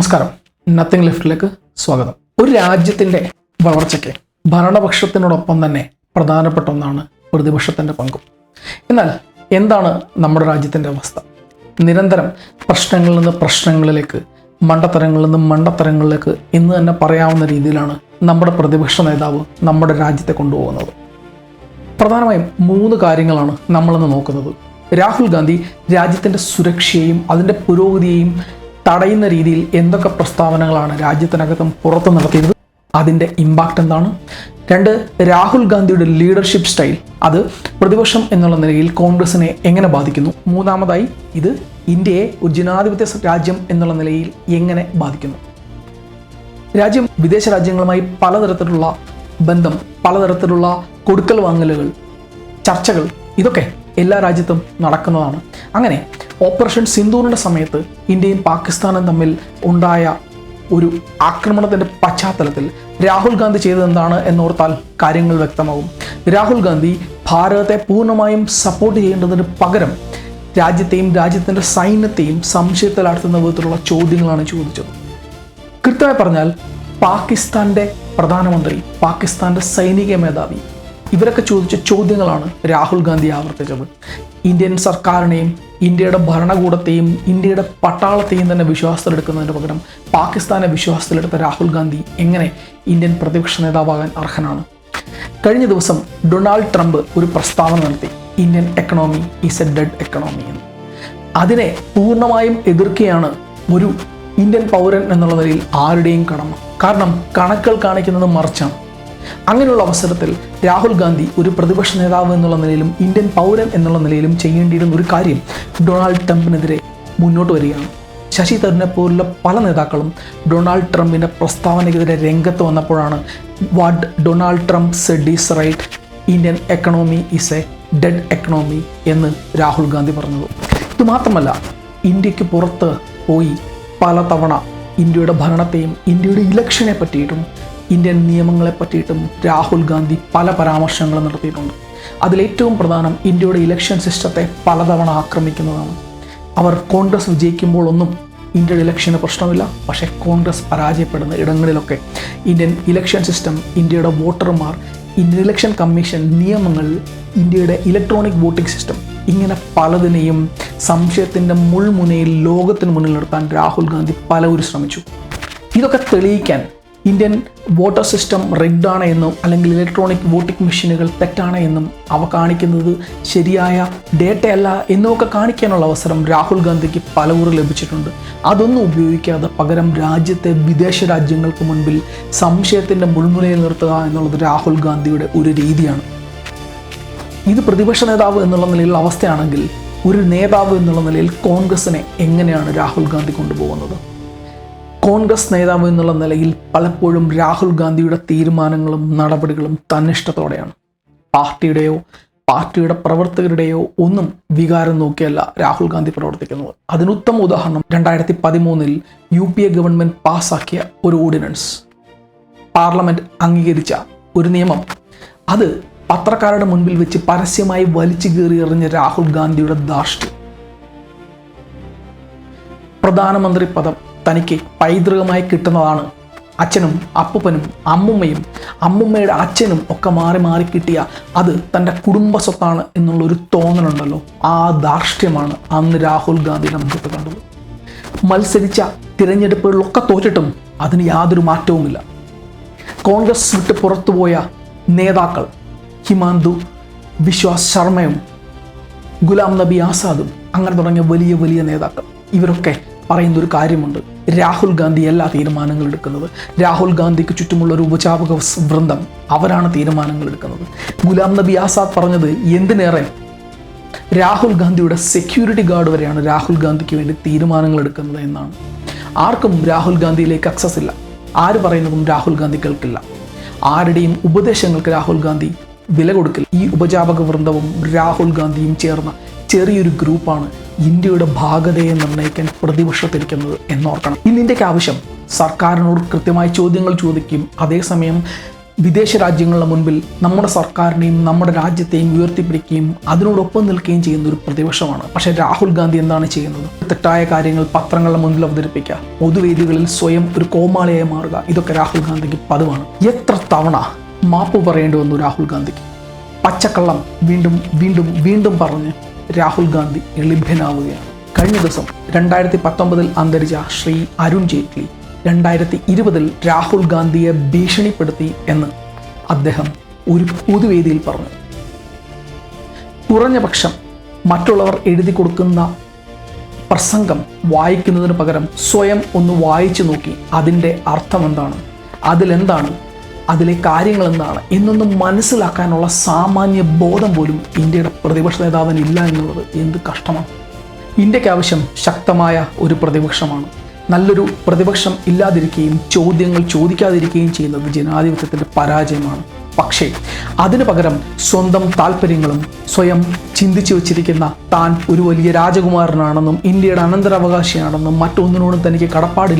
നമസ്കാരം. നത്തിങ് ലിഫ്റ്റിലേക്ക് സ്വാഗതം. ഒരു രാജ്യത്തിന്റെ വളർച്ചയ്ക്ക് ഭരണപക്ഷത്തിനോടൊപ്പം തന്നെ പ്രധാനപ്പെട്ട ഒന്നാണ് പ്രതിപക്ഷത്തിന്റെ പങ്കും. എന്നാൽ എന്താണ് നമ്മുടെ രാജ്യത്തിന്റെ അവസ്ഥ? നിരന്തരം പ്രശ്നങ്ങളിൽ നിന്ന് പ്രശ്നങ്ങളിലേക്ക് മണ്ടത്തരങ്ങളിൽ നിന്ന് മണ്ടത്തരങ്ങളിലേക്ക് എന്ന് തന്നെ പറയാവുന്ന രീതിയിലാണ് നമ്മുടെ പ്രതിപക്ഷ നേതാവ് നമ്മുടെ രാജ്യത്തെ കൊണ്ടുപോകുന്നത്. പ്രധാനമായും മൂന്ന് കാര്യങ്ങളാണ് നമ്മളിന്ന് നോക്കുന്നത്. രാഹുൽ ഗാന്ധി രാജ്യത്തിന്റെ സുരക്ഷയെയും അതിന്റെ പുരോഗതിയെയും തടയുന്ന രീതിയിൽ എന്തൊക്കെ പ്രസ്താവനകളാണ് രാജ്യത്തിനകത്തും പുറത്ത് നടത്തിയത് അതിന്റെ ഇമ്പാക്റ്റ് എന്താണ്? രണ്ട് രാഹുൽ ഗാന്ധിയുടെ ലീഡർഷിപ്പ് സ്റ്റൈൽ അത് പ്രതിപക്ഷം എന്നുള്ള നിലയിൽ കോൺഗ്രസിനെ എങ്ങനെ ബാധിക്കുന്നു? മൂന്നാമതായി ഇത് ഇന്ത്യയെ ഒരു ജനാധിപത്യ രാജ്യം എന്നുള്ള നിലയിൽ എങ്ങനെ ബാധിക്കുന്നു? രാജ്യം വിദേശ രാജ്യങ്ങളുമായി പലതരത്തിലുള്ള ബന്ധം പലതരത്തിലുള്ള കൊടുക്കൽ വാങ്ങലുകൾ ചർച്ചകൾ ഇതൊക്കെ എല്ലാ രാജ്യത്തും നടക്കുന്നതാണ്. അങ്ങനെ ഓപ്പറേഷൻ സിന്ദൂറിന്റെ സമയത്ത് ഇന്ത്യയും പാകിസ്ഥാനും തമ്മിൽ ഉണ്ടായ ഒരു ആക്രമണത്തിന്റെ പശ്ചാത്തലത്തിൽ രാഹുൽ ഗാന്ധി ചെയ്തത് എന്താണ് എന്നോർത്താൽ കാര്യങ്ങൾ വ്യക്തമാകും. രാഹുൽ ഗാന്ധി ഭാരതത്തെ പൂർണമായും സപ്പോർട്ട് ചെയ്യേണ്ടതിന് പകരം രാജ്യത്തെയും രാജ്യത്തിന്റെ സൈന്യത്തെയും സംശയത്തിലാഴ്ത്തുന്ന വിധത്തിലുള്ള ചോദ്യങ്ങളാണ് ചോദിച്ചത്. കൃത്യമായി പറഞ്ഞാൽ പാകിസ്ഥാന്റെ പ്രധാനമന്ത്രി പാകിസ്ഥാന്റെ സൈനിക മേധാവി ഇവരൊക്കെ ചോദിച്ച ചോദ്യങ്ങളാണ് രാഹുൽ ഗാന്ധി ആവർത്തിച്ചത്. ഇന്ത്യൻ സർക്കാരിനെയും ഇന്ത്യയുടെ ഭരണകൂടത്തെയും ഇന്ത്യയുടെ പട്ടാളത്തെയും തന്നെ വിശ്വാസത്തിലെടുക്കുന്നതിന് പകരം പാകിസ്ഥാനെ വിശ്വാസത്തിലെടുത്ത രാഹുൽ ഗാന്ധി എങ്ങനെ ഇന്ത്യൻ പ്രതിപക്ഷ നേതാവാകാൻ അർഹനാണ്? കഴിഞ്ഞ ദിവസം ഡൊണാൾഡ് ട്രംപ് ഒരു പ്രസ്താവന നടത്തി Indian economy is a dead economy എന്ന്. അതിനെ പൂർണമായും എതിർക്കുകയാണ് ഒരു ഇന്ത്യൻ പൗരൻ എന്നുള്ള നിലയിൽ ആരുടെയും കടമ. കാരണം കണക്കുകൾ കാണിക്കുന്നത് മറിച്ചാണ്. അങ്ങനെയുള്ള അവസരത്തിൽ രാഹുൽ ഗാന്ധി ഒരു പ്രതിപക്ഷ നേതാവ് എന്നുള്ള നിലയിലും ഇന്ത്യൻ പൗരൻ എന്നുള്ള നിലയിലും ചെയ്യേണ്ടിയിരുന്ന ഒരു കാര്യം ഡൊണാൾഡ് ട്രംപിനെതിരെ മുന്നോട്ട് വരികയാണ്. ശശി തരൂരിനെ പോലുള്ള പല നേതാക്കളും ഡൊണാൾഡ് ട്രംപിന്റെ പ്രസ്താവനയ്ക്കെതിരെ രംഗത്ത് വന്നപ്പോഴാണ് what Donald Trump said is right Indian economy is a dead economy എന്ന് രാഹുൽ ഗാന്ധി പറഞ്ഞത്. ഇത് മാത്രമല്ല ഇന്ത്യയ്ക്ക് പുറത്ത് പോയി പലതവണ ഇന്ത്യയുടെ ഭരണത്തെയും ഇന്ത്യയുടെ ഇലക്ഷനെ പറ്റിയിട്ടും ഇന്ത്യൻ നിയമങ്ങളെ പറ്റിയിട്ടും രാഹുൽ ഗാന്ധി പല പരാമർശങ്ങളും നടത്തിയിട്ടുണ്ട്. അതിലേറ്റവും പ്രധാനം ഇന്ത്യയുടെ ഇലക്ഷൻ സിസ്റ്റത്തെ പലതവണ ആക്രമിക്കുന്നതാണ്. അവർ കോൺഗ്രസ് വിജയിക്കുമ്പോൾ ഒന്നും ഇന്ത്യയുടെ ഇലക്ഷന് പ്രശ്നമില്ല. പക്ഷേ കോൺഗ്രസ് പരാജയപ്പെടുന്ന ഇടങ്ങളിലൊക്കെ ഇന്ത്യൻ ഇലക്ഷൻ സിസ്റ്റം ഇന്ത്യയുടെ വോട്ടർമാർ ഇന്ത്യൻ ഇലക്ഷൻ കമ്മീഷൻ നിയമങ്ങൾ ഇന്ത്യയുടെ ഇലക്ട്രോണിക് വോട്ടിംഗ് സിസ്റ്റം ഇങ്ങനെ പലതിനെയും സംശയത്തിന്റെ മുൾമുനയിൽ ലോകത്തിന് മുന്നിൽ നിർത്താൻ രാഹുൽ ഗാന്ധി പലവരും ശ്രമിച്ചു. ഇതൊക്കെ തെളിയിക്കാൻ ഇന്ത്യൻ വോട്ടർ സിസ്റ്റം റിഗ്ഡാണ് എന്നും അല്ലെങ്കിൽ ഇലക്ട്രോണിക് വോട്ടിംഗ് മെഷീനുകൾ തെറ്റാണ് എന്നും അവ കാണിക്കുന്നത് ശരിയായ ഡേറ്റയല്ല എന്നുമൊക്കെ കാണിക്കാനുള്ള അവസരം രാഹുൽ ഗാന്ധിക്ക് പലവരും ലഭിച്ചിട്ടുണ്ട്. അതൊന്നും ഉപയോഗിക്കാതെ പകരം രാജ്യത്തെ വിദേശ രാജ്യങ്ങൾക്ക് മുൻപിൽ സംശയത്തിന്റെ മുൾമുനയിൽ നിർത്തുക എന്നുള്ളത് രാഹുൽ ഗാന്ധിയുടെ ഒരു രീതിയാണ്. ഇത് പ്രതിപക്ഷ നേതാവ് എന്നുള്ള നിലയിൽ അവസ്ഥയാണെങ്കിൽ ഒരു നേതാവ് എന്നുള്ള നിലയിൽ കോൺഗ്രസിനെ എങ്ങനെയാണ് രാഹുൽ ഗാന്ധി കൊണ്ടുപോകുന്നത്? കോൺഗ്രസ് നേതാവ് എന്നുള്ള നിലയിൽ പലപ്പോഴും രാഹുൽ ഗാന്ധിയുടെ തീരുമാനങ്ങളും നടപടികളും തന്നിഷ്ടത്തോടെയാണ്. പാർട്ടിയുടെയോ പാർട്ടിയുടെ പ്രവർത്തകരുടെയോ ഒന്നും വികാരം നോക്കിയല്ല രാഹുൽ ഗാന്ധി പ്രവർത്തിക്കുന്നത്. അതിനുത്തമ ഉദാഹരണം രണ്ടായിരത്തി പതിമൂന്നിൽ യു പി എ ഗവൺമെന്റ് പാസ്സാക്കിയ ഒരു ഓർഡിനൻസ്. പാർലമെന്റ് അംഗീകരിച്ച ഒരു നിയമം. അത് പത്രക്കാരുടെ മുൻപിൽ വെച്ച് പരസ്യമായി വലിച്ചു കീറി എറിഞ്ഞ രാഹുൽ ഗാന്ധിയുടെ ധാർഷ്ട്യം. പ്രധാനമന്ത്രി പദം തനിക്ക് പൈതൃകമായി കിട്ടുന്നതാണ്. അച്ഛനും അപ്പൂപ്പനും അമ്മുമ്മയും അമ്മുമ്മയുടെ അച്ഛനും ഒക്കെ മാറി മാറി കിട്ടിയ അത് തന്റെ കുടുംബ സ്വത്താണ് എന്നുള്ളൊരു തോന്നലുണ്ടല്ലോ. ആ ധാർഷ്ട്യമാണ് അന്ന് രാഹുൽ ഗാന്ധി നമുക്ക് കണ്ടത്. മത്സരിച്ച തിരഞ്ഞെടുപ്പുകളിലൊക്കെ തോറ്റിട്ടും അതിന് യാതൊരു മാറ്റവുമില്ല. കോൺഗ്രസ് വിട്ട് പുറത്തുപോയ നേതാക്കൾ ഹിമാന്തു വിശ്വാസ് ശർമ്മയും ഗുലാം നബി ആസാദും അങ്ങനെ തുടങ്ങിയ വലിയ വലിയ നേതാക്കൾ. ഇവരൊക്കെ പറയുന്ന ഒരു കാര്യമുണ്ട്. രാഹുൽ ഗാന്ധി എല്ലാ തീരുമാനങ്ങളും എടുക്കുന്നത്. രാഹുൽ ഗാന്ധിക്ക് ചുറ്റുമുള്ള ഒരു ഉപചാപക വൃന്ദം അവരാണ് തീരുമാനങ്ങൾ എടുക്കുന്നത്. ഗുലാം നബി ആസാദ് പറഞ്ഞത് എന്തിനേറെ? രാഹുൽ ഗാന്ധിയുടെ സെക്യൂരിറ്റി ഗാർഡ് വരെയാണ് രാഹുൽ ഗാന്ധിക്ക് വേണ്ടി തീരുമാനങ്ങൾ എടുക്കുന്നത് എന്നാണ്. ആർക്കും രാഹുൽ ഗാന്ധിയിലേക്ക് അക്സസ് ഇല്ല. ആര് പറയുന്നതും രാഹുൽ ഗാന്ധി കേൾക്കില്ല. ആരുടെയും ഉപദേശങ്ങൾക്ക് രാഹുൽ ഗാന്ധി വില കൊടുക്കില്ല. ഈ ഉപജാപക വൃന്ദവും രാഹുൽ ഗാന്ധിയും ചേർന്ന ചെറിയൊരു ഗ്രൂപ്പാണ് ഇന്ത്യയുടെ ഭാഗതയെ നിർണയിക്കാൻ പ്രതിപക്ഷത്തിരിക്കുന്നത് എന്നോർക്കണം. ഇന്ന് ഇന്ത്യയ്ക്ക് ആവശ്യം? സർക്കാരിനോട് കൃത്യമായ ചോദ്യങ്ങൾ ചോദിക്കും. അതേസമയം വിദേശ രാജ്യങ്ങളുടെ മുൻപിൽ നമ്മുടെ സർക്കാരിനെയും നമ്മുടെ രാജ്യത്തെയും ഉയർത്തിപ്പിടിക്കുകയും അതിനോടൊപ്പം നിൽക്കുകയും ചെയ്യുന്ന ഒരു പ്രതിപക്ഷമാണ്. പക്ഷേ രാഹുൽ ഗാന്ധി എന്താണ് ചെയ്യുന്നത്? തെറ്റായ കാര്യങ്ങൾ പത്രങ്ങളുടെ മുന്നിൽ അവതരിപ്പിക്കുക. പൊതുവേദികളിൽ സ്വയം ഒരു കോമാളിയായി മാറുക. ഇതൊക്കെ രാഹുൽ ഗാന്ധിക്ക് പതിവാണ്. എത്ര തവണ മാപ്പ് പറയേണ്ടി വന്നു രാഹുൽ ഗാന്ധിക്ക്? പച്ചക്കള്ളം വീണ്ടും വീണ്ടും വീണ്ടും പറഞ്ഞ് രാഹുൽ ഗാന്ധി എളിഭ്യനാവുകയാണ് കഴിഞ്ഞ ദിവസം രണ്ടായിരത്തി പത്തൊമ്പതിൽ അന്തരിച്ച ശ്രീ അരുൺ ജെയ്റ്റ്ലി രണ്ടായിരത്തി ഇരുപതിൽ രാഹുൽ ഗാന്ധിയെ ഭീഷണിപ്പെടുത്തി എന്ന് അദ്ദേഹം ഒരു പൊതുവേദിയിൽ പറഞ്ഞു. കുറഞ്ഞ പക്ഷം മറ്റുള്ളവർ എഴുതി കൊടുക്കുന്ന പ്രസംഗം വായിക്കുന്നതിന് പകരം സ്വയം ഒന്ന് വായിച്ചു നോക്കി അതിന്റെ അർത്ഥം എന്താണ് അതിലെന്താണ് അതിലെ കാര്യങ്ങൾ എന്താണ് എന്നൊന്നും മനസ്സിലാക്കാനുള്ള സാമാന്യ ബോധം പോലും ഇന്ത്യയുടെ പ്രതിപക്ഷ നേതാവിന് ഇല്ല എന്നുള്ളത് എന്ത് കഷ്ടമാണ്. ഇന്ത്യയ്ക്ക് ആവശ്യം ശക്തമായ ഒരു പ്രതിപക്ഷമാണ്. നല്ലൊരു പ്രതിപക്ഷം ഇല്ലാതിരിക്കുകയും ചോദ്യങ്ങൾ ചോദിക്കാതിരിക്കുകയും ചെയ്യുന്നത് ജനാധിപത്യത്തിന്റെ പരാജയമാണ്. പക്ഷേ അതിനു പകരം സ്വന്തം താല്പര്യങ്ങളും സ്വയം ചിന്തിച്ചു വച്ചിരിക്കുന്ന താൻ ഒരു വലിയ രാജകുമാരനാണെന്നും ഇന്ത്യയുടെ അനന്തരാവകാശിയാണെന്നും മറ്റൊന്നിനോടും തനിക്ക് കടപ്പാടില്ല